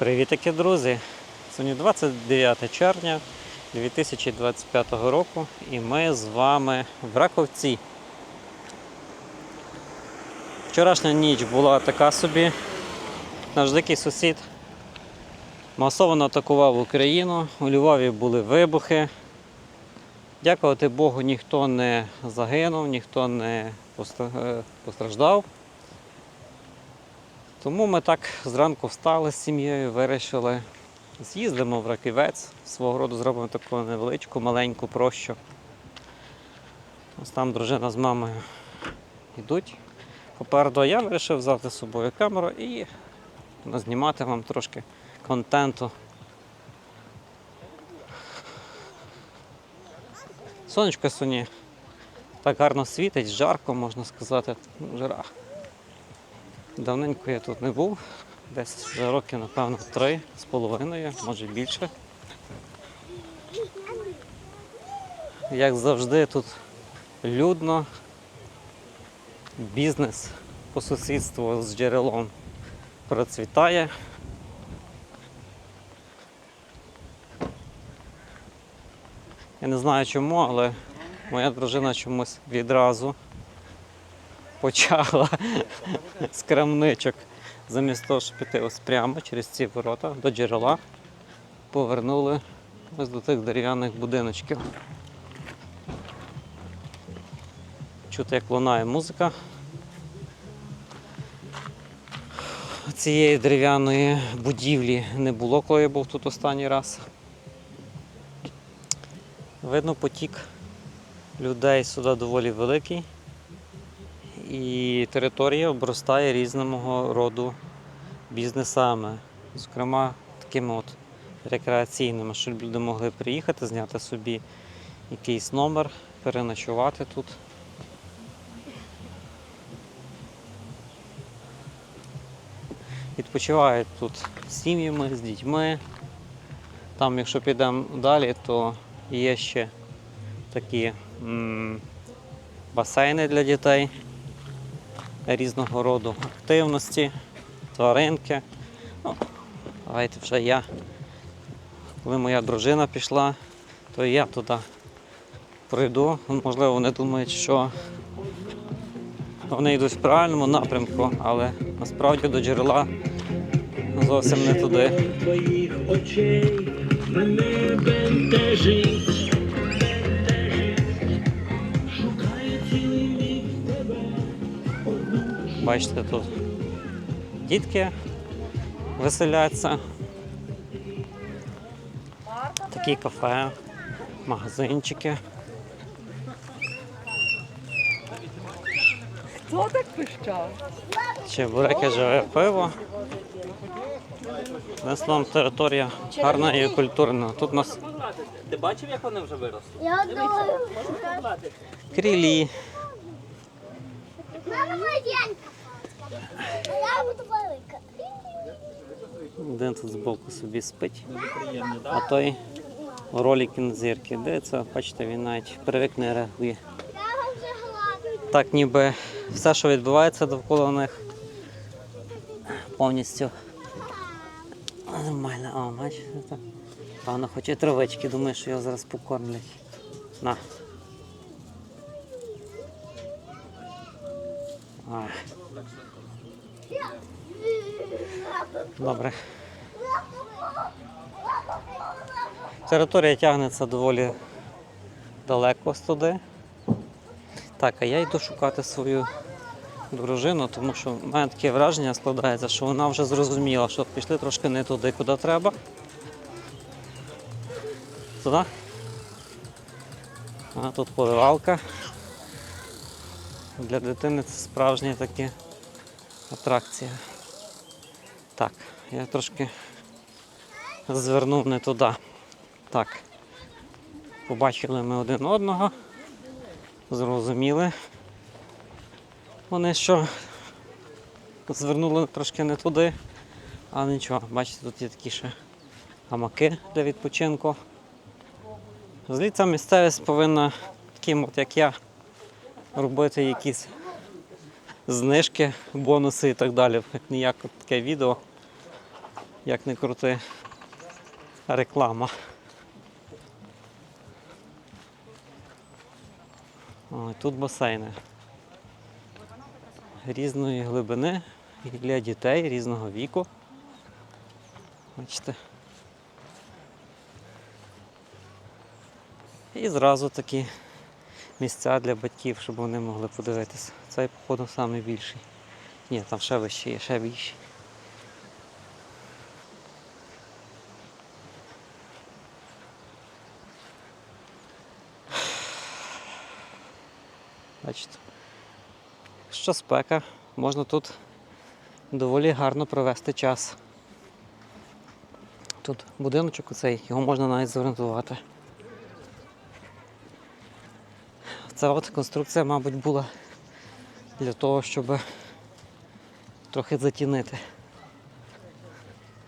Привітики, друзі! Сьогодні 29 червня 2025 року і ми з вами в Раковці. Вчорашня ніч була така собі. Наш дикий сусід масово атакував Україну. У Львові були вибухи. Дякувати Богу, ніхто не загинув, ніхто не е, постраждав. Тому ми так зранку встали з сім'єю, вирішили, з'їздимо в Раківець, свого роду зробимо таку невеличку, маленьку прощу. Ось там дружина з мамою йдуть. Попереду я вирішив взяти з собою камеру і знімати вам трошки контенту. Сонечко сьогодні так гарно світить, жарко, можна сказати, ну, жара. Давненько я тут не був. Десь вже років, напевно, три з половиною, може більше. Як завжди, тут людно, бізнес по сусідству з джерелом процвітає. Я не знаю чому, але моя дружина чомусь відразу почала з крамничок. Замість того, щоб піти ось прямо через ці ворота до джерела, повернули ось до тих дерев'яних будиночків. Чути, як лунає музика. Цієї дерев'яної будівлі не було, коли я був тут останній раз. Видно, потік людей сюди доволі великий і територія обростає різного роду бізнесами, зокрема такими от рекреаційними, щоб люди могли приїхати, зняти собі якийсь номер, переночувати тут. Відпочивають тут з сім'ями, з дітьми. Там, якщо підемо далі, то є ще такі м, басейни для дітей різного роду активності, тваринки. Ну, давайте вже я. Коли моя дружина пішла, то я туди пройду. Можливо, вони думають, що вони йдуть в правильному напрямку, але насправді до джерела зовсім не туди. твоїх очей мене бентежить. Бачите, тут дітки веселяться. Такі кафе, магазинчики. Хто так пищав? Чебуреки живе пиво. Словом, територія гарна і культурна. Тут нас Ти бачив, як вони вже виросли? Я думаю, крілі, мама один тут збоку собі спить. А той у ролі кінзірки. Дивиться, бачите, він навіть привик не реагує. Так ніби все, що відбувається довкола них, повністю нормально. О, бачите, так. Певно, хоче травички, думаю, що його зараз покормлять. На. А. Добре. Територія тягнеться доволі далеко туди. Так, а я йду шукати свою дружину, тому що в мене таке враження складається, що вона вже зрозуміла, що пішли трошки не туди, куди треба. Туди? А тут поливалка. Для дитини це справжня така атракція. Так, я трошки звернув не туди. Так. Побачили ми один одного зрозуміли. Вони що звернули трошки не туди, але нічого, бачите, тут є такі ще гамаки для відпочинку. Взагалі ця місцевість повинна таким, от як я, робити якісь знижки, бонуси і так далі. Як ніяк таке відео Як не крути. Реклама. О, тут басейни. Різної глибини і для дітей різного віку. Бачите. І зразу такі місця для батьків, щоб вони могли подивитися. Цей, походу, найбільший. Ні, там ще вищий, є, ще більший. Бачите. Що спека, можна тут доволі гарно провести час. Тут будиночок оцей, його можна навіть зорієнтувати. Ця от конструкція, мабуть, була для того, щоб трохи затінити.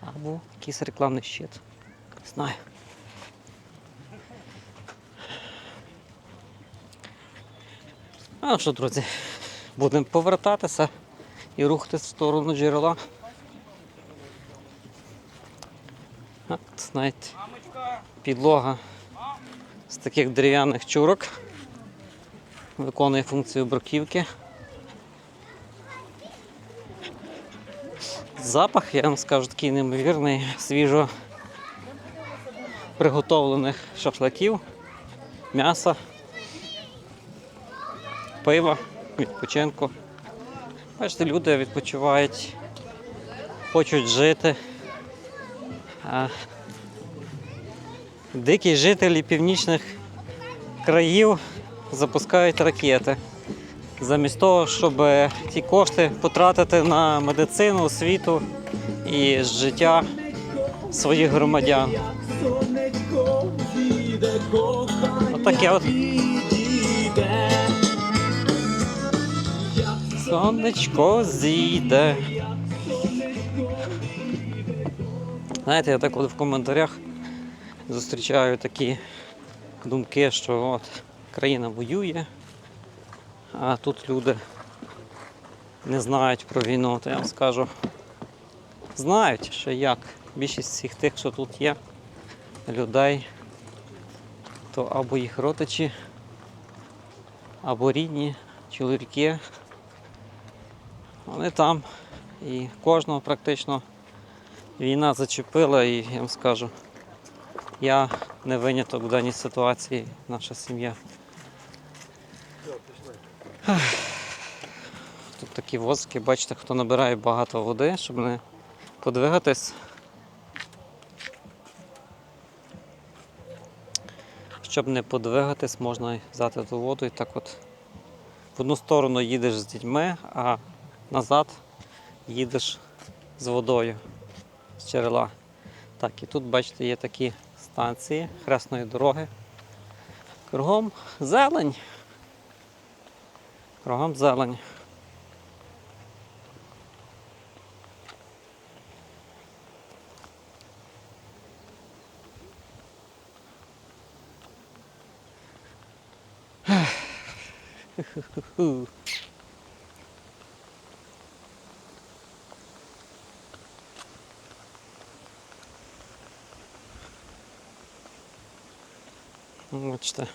Або якийсь рекламний щит. Знаю. А ну що, друзі, будемо повертатися і рухатись в сторону джерела. Знаєте, підлога з таких дерев'яних чурок виконує функцію бруківки. Запах, я вам скажу, такий неймовірний, свіжо приготовлених шашликів, м'яса, пива, відпочинку. Бачите, люди відпочивають, хочуть жити. Дикі жителі північних країв запускають ракети. Замість того, щоб ті кошти потратити на медицину, освіту і життя своїх громадян. Отаке от. Сонечко зійде. Знаєте, я так от в коментарях зустрічаю такі думки, що от країна воює, а тут люди не знають про війну. То я вам скажу, знають, що як. Більшість всіх тих, що тут є, людей, то або їх родичі, або рідні, чоловіки. Вони там. І кожного практично війна зачепила, і я вам скажу, я не виняток в даній ситуації, наша сім'я. Тут такі возики, бачите, хто набирає багато води, щоб не подвигатись. Щоб не подвигатись, можна взяти ту воду і так от в одну сторону їдеш з дітьми, а назад їдеш з водою з джерела. Так, і тут, бачите, є такі станції хресної дороги. Кругом зелень. Кругом зелень. Бачите.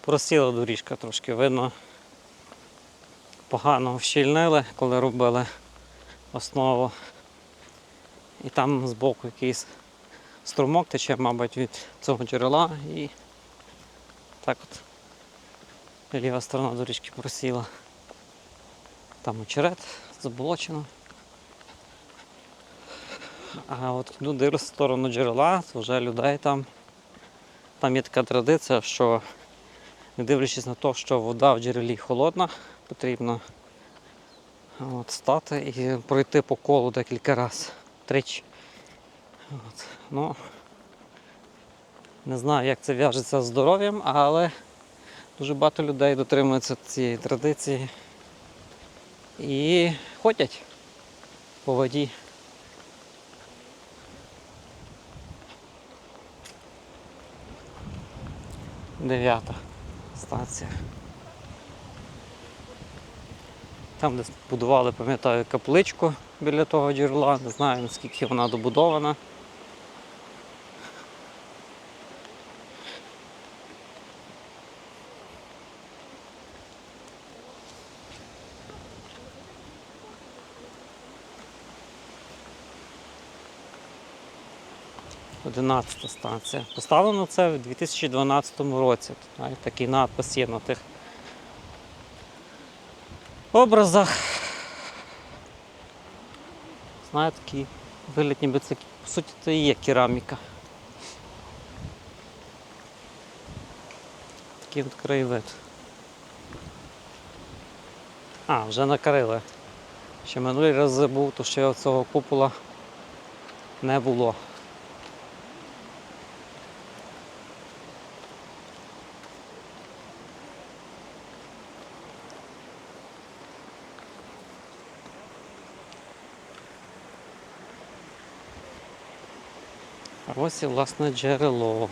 Просіла доріжка трошки, видно. Погано вщільнили, коли робили основу. І там збоку якийсь струмок тече, мабуть, від цього джерела і так от ліва сторона доріжки просіла. Там очерет заболочено. А от йду дивлюсь в сторону джерела, то вже людей там. Там є така традиція, що не дивлячись на те, що вода в джерелі холодна, потрібно от, стати і пройти по колу декілька разів, тричі. От. Ну, не знаю, як це в'яжеться з здоров'ям, але дуже багато людей дотримуються цієї традиції і ходять по воді. Дев'ята станція. Там, де будували, пам'ятаю, капличку біля того джерела. Не знаю наскільки вона добудована. Одинадцята станція. Поставлено це в 2012 році. Такий надпис є на тих образах. Знаю, такий вигляд, ніби це по суті це і є кераміка. Такий от краєвид. А, вже накрили. Ще минулий раз забув, то ще цього купола не було. Ось і власне джерело.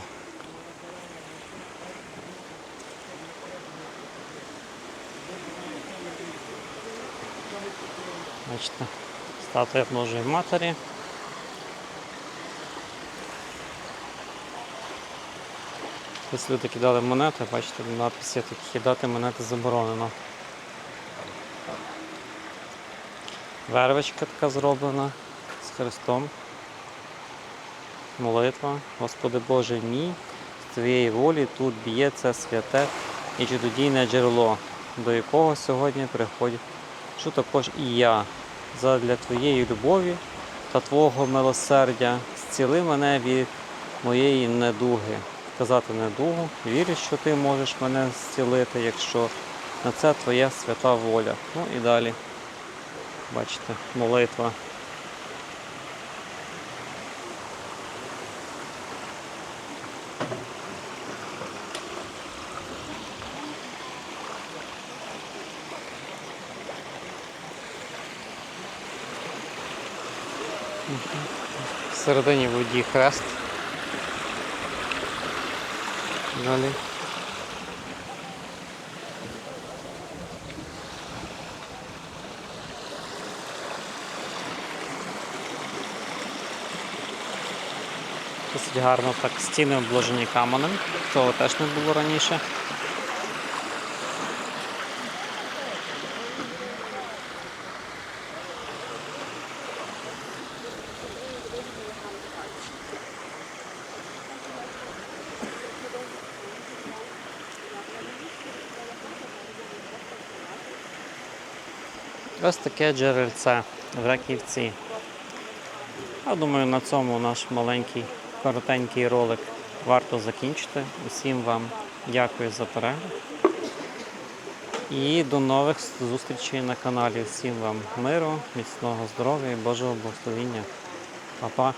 Бачите, статуя Божої Матері. Ось люди кидали монети, бачите, надпис є такі кидати монети заборонено. Вервичка така зроблена з Христом. Молитва, Господи Боже мій, з Твоєї волі тут б'ється святе і чудодійне джерело, до якого сьогодні приходять, що також і я, задля Твоєї любові та Твого милосердя, зціли мене від моєї недуги. Казати недугу, вірю, що ти можеш мене зцілити, якщо на це Твоя свята воля. Ну і далі, бачите, молитва. Всередині воді хрест. Далі. Досить гарно так стіни обложені каменем. Цього теж не було раніше. Ось таке джерельце в Раківці. Я думаю, на цьому наш маленький коротенький ролик варто закінчити. Усім вам дякую за перегляд. І до нових зустрічей на каналі. Всім вам миру, міцного здоров'я і Божого благословіння. Па-па!